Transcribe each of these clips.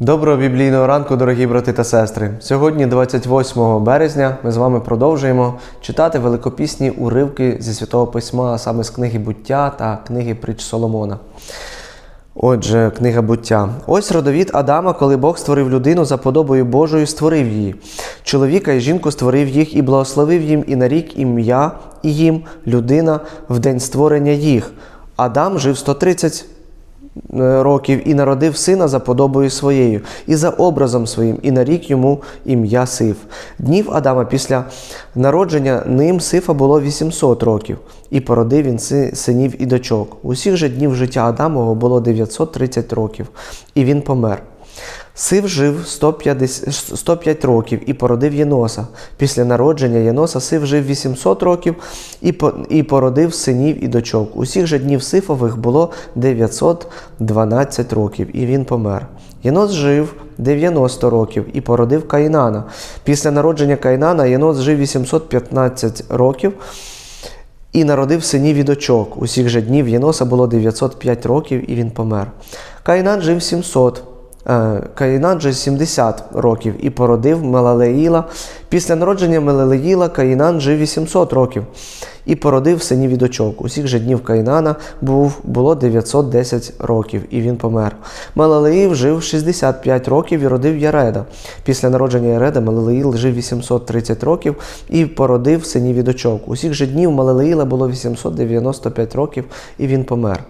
Доброго біблійного ранку, дорогі брати та сестри. Сьогодні, 28 березня, ми з вами продовжуємо читати великопісні уривки зі Святого Письма, саме з книги буття та книги притч Соломона. Отже, книга буття. Ось родовід Адама, коли Бог створив людину за подобою Божою, створив її. Чоловіка і жінку створив їх і благословив їм, і нарік ім'я і їм людина в день створення їх. Адам жив 130 е, років і народив сина за подобою своєю, і за образом своїм, і нарік йому ім'я Сиф. Днів Адама після народження ним Сифа було 800 років, і породив він синів і дочок. Усіх же днів життя Адамового було 930 років, і він помер. Сив жив 150, 105 років і породив Єноса. Після народження Єноса Сив жив 800 років і, породив синів і дочок. Усіх же днів Сифових було 912 років, і він помер. Єнос жив 90 років і породив Каїнана. Після народження Каїнана Єнос жив 815 років і народив синів і дочок. Усіх же днів Єноса було 905 років, і він помер. Каїнан жив 700. Каїнан же 70 років і породив Мелалеїла. Після народження Мелалеїла Каїнан жив 800 років і породив синів і дочок. Усіх же днів Каїнана був, було 910 років, і він помер. Мелалеїв жив 65 років і родив Яреда. Після народження Яреда Мелалеїл жив 830 років і породив синів і дочок. Усіх же днів Малелеїла було 895 років, і він помер.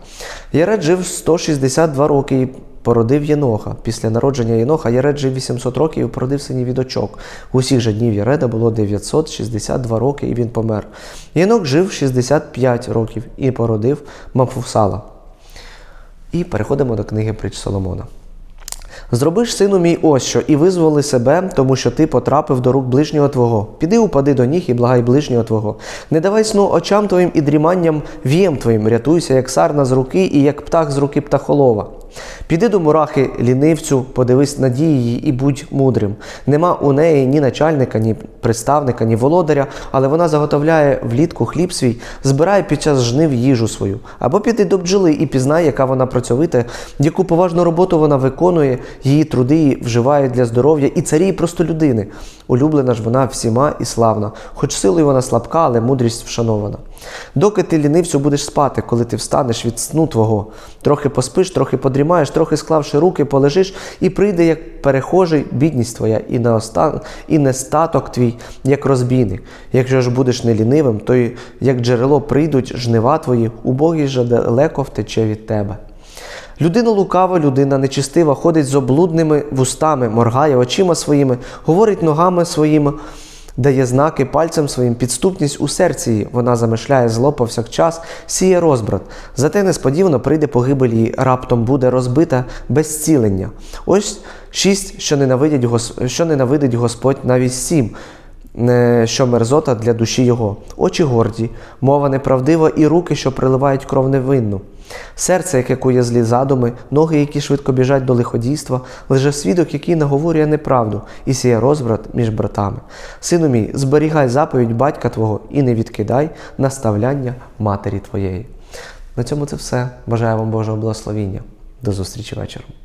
Яред жив 162 роки породив Єноха. Після народження Єноха Яред жив 800 років і породив синів і дочок. Усіх же днів Яреда було 962 роки, і він помер. Єнох жив 65 років і породив Мафусала. І переходимо до книги притч Соломона. Зробиш, сину мій, ось що, і визволи себе, тому що ти потрапив до рук ближнього твого. Піди упади до ніг і благай ближнього твого. Не давай сну очам твоїм і дріманням віям твоїм, рятуйся, як сарна з руки, і як птах з руки птахолова. Піди до мурахи, лінивцю, подивись надії її і будь мудрим. Нема у неї ні начальника, ні представника, ні володаря, але вона заготовляє влітку хліб свій, збирає під час жнив їжу свою. Або піди до бджоли і пізнай, яка вона працьовита, яку поважну роботу вона виконує, її труди вживає для здоров'я і царі і простолюдини. Улюблена ж вона всіма і славна, хоч силою вона слабка, але мудрість вшанована. Доки ти лінивцю будеш спати, коли ти встанеш від сну твого, трохи поспиш, трохи подрімаєш, трохи склавши руки, полежиш, і прийде, як перехожий, бідність твоя, і не остан... і нестаток твій, як розбійник. Якщо ж будеш не лінивим, то й як джерело прийдуть жнива твої, убогий же далеко втече від тебе. Людина лукава, людина нечистива, ходить з облудними вустами, моргає очима своїми, говорить ногами своїми, дає знаки пальцем своїм, підступність у серці її. Вона замишляє зло повсякчас, сіє розбрат. Зате несподівано прийде погибель її, раптом буде розбита без цілення. Ось шість, що ненавидять, Гос- що ненавидить Господь, навіть сім що мерзота для душі його, очі горді, мова неправдива і руки, що приливають кров невинну. Серце, яке кує злі задуми, ноги, які швидко біжать до лиходійства, лише свідок, який наговорює неправду, і сіє розбрат між братами. Сину мій, зберігай заповідь батька твого і не відкидай наставляння матері твоєї. На цьому це все. Бажаю вам Божого благословіння. До зустрічі вечором.